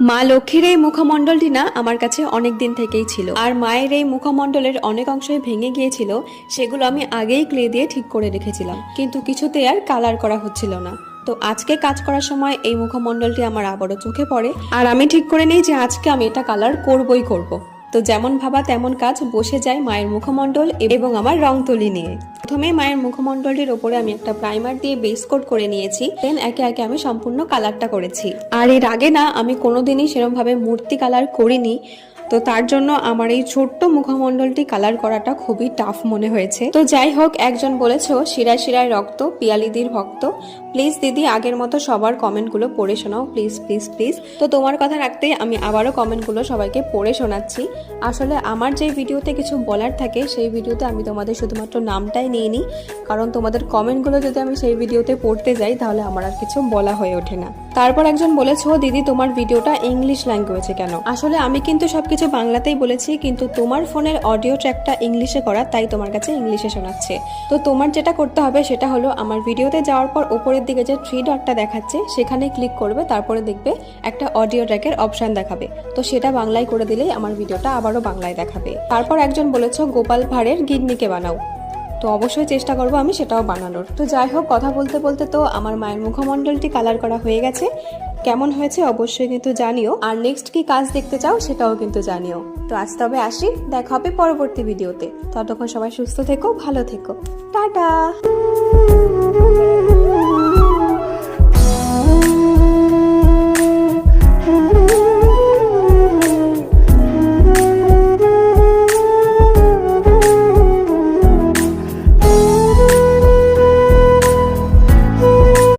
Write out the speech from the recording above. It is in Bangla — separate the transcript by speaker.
Speaker 1: মা লক্ষ্মীর এই মুখমণ্ডলটি না আমার কাছে অনেক দিন থেকেই ছিল। আর মায়ের এই মুখমণ্ডলের অনেক অংশই ভেঙে গিয়েছিল, সেগুলো আমি আগেই ক্লে দিয়ে ঠিক করে রেখেছিলাম। কিন্তু কিছুতে আর কালার করা হচ্ছিল না। তো আজকে কাজ করার সময় এই মুখমণ্ডলটি আমার আবারও চোখে পড়ে। আর আমি ঠিক করে নিই যে আজকে আমি এটা কালার করবই করব। তো যেমন ভাবা তেমন কাজ বসে যায় মায়ের মুখমণ্ডল এবং আমার রং তুলি নিয়ে। প্রথমে মায়ের মুখমণ্ডলটির ওপরে আমি একটা প্রাইমার দিয়ে বেস কোট করে নিয়েছি দেন একে একে আমি সম্পূর্ণ কালারটা করেছি। আর এর আগে না, আমি কোনোদিনই সেরকম ভাবে মূর্তি কালার করিনি। তো তার জন্য আমার এই ছোট্ট মুখমণ্ডলটি কালার করাটা খুবই টাফ মনে হয়েছে। তো যাই হোক, একজন বলেছ, শিরায় শিরায় রক্ত, পিয়ালিদির ভক্ত। প্লিজ দিদি, আগের মতো সবার কমেন্টগুলো পড়ে শোনাও প্লিজ প্লিজ প্লিজ তো তোমার কথা রাখতেই আমি আবারও কমেন্টগুলো সবাইকে পড়ে শোনাচ্ছি। আসলে আমার যে ভিডিওতে কিছু বলার থাকে, সেই ভিডিওতে আমি তোমাদের শুধুমাত্র নামটাই নিয়ে নিই। কারণ তোমাদের কমেন্টগুলো যদি আমি সেই ভিডিওতে পড়তে যাই, তাহলে আমার আর কিছু বলা হয়ে ওঠে না। তারপর একজন বলেছ দিদি, তোমার ভিডিওটা ইংলিশ ল্যাঙ্গুয়েজে কেন? আসলে আমি কিন্তু সবকিছু বাংলাতেই বলেছি, কিন্তু তোমার ফোনের অডিও ট্র্যাকটা ইংলিশে করা, তাই তোমার কাছে ইংলিশে শোনাচ্ছে। তো তোমার যেটা করতে হবে সেটা হলো, আমার ভিডিওতে যাওয়ার পর ওপরের দিকে যে থ্রি ডটটা দেখাচ্ছে, সেখানে ক্লিক করবে, তারপরে দেখবে একটা অডিও ট্র্যাকের অপশন দেখাবে। তো সেটা বাংলায় করে দিলেই আমার ভিডিওটা আবারও বাংলায় দেখাবে। তারপর একজন বলেছ, গোপাল ভাঁড়ের গিন্নিকে বানাও। তো অবশ্যই চেষ্টা করব আমি সেটাও বানানোর। তো যাই হোক, কথা বলতে বলতে তো আমার মায়ের মুখমণ্ডলটি কালার করা হয়ে গেছে। কেমন হয়েছে অবশ্যই কিন্তু জানিও। আর নেক্সট কি কাজ দেখতে চাও সেটাও কিন্তু জানিও। তো আজ তবে আসি, দেখা হবে পরবর্তী ভিডিওতে ততক্ষণ সবাই সুস্থ থেকো, ভালো থেকো। টাটা!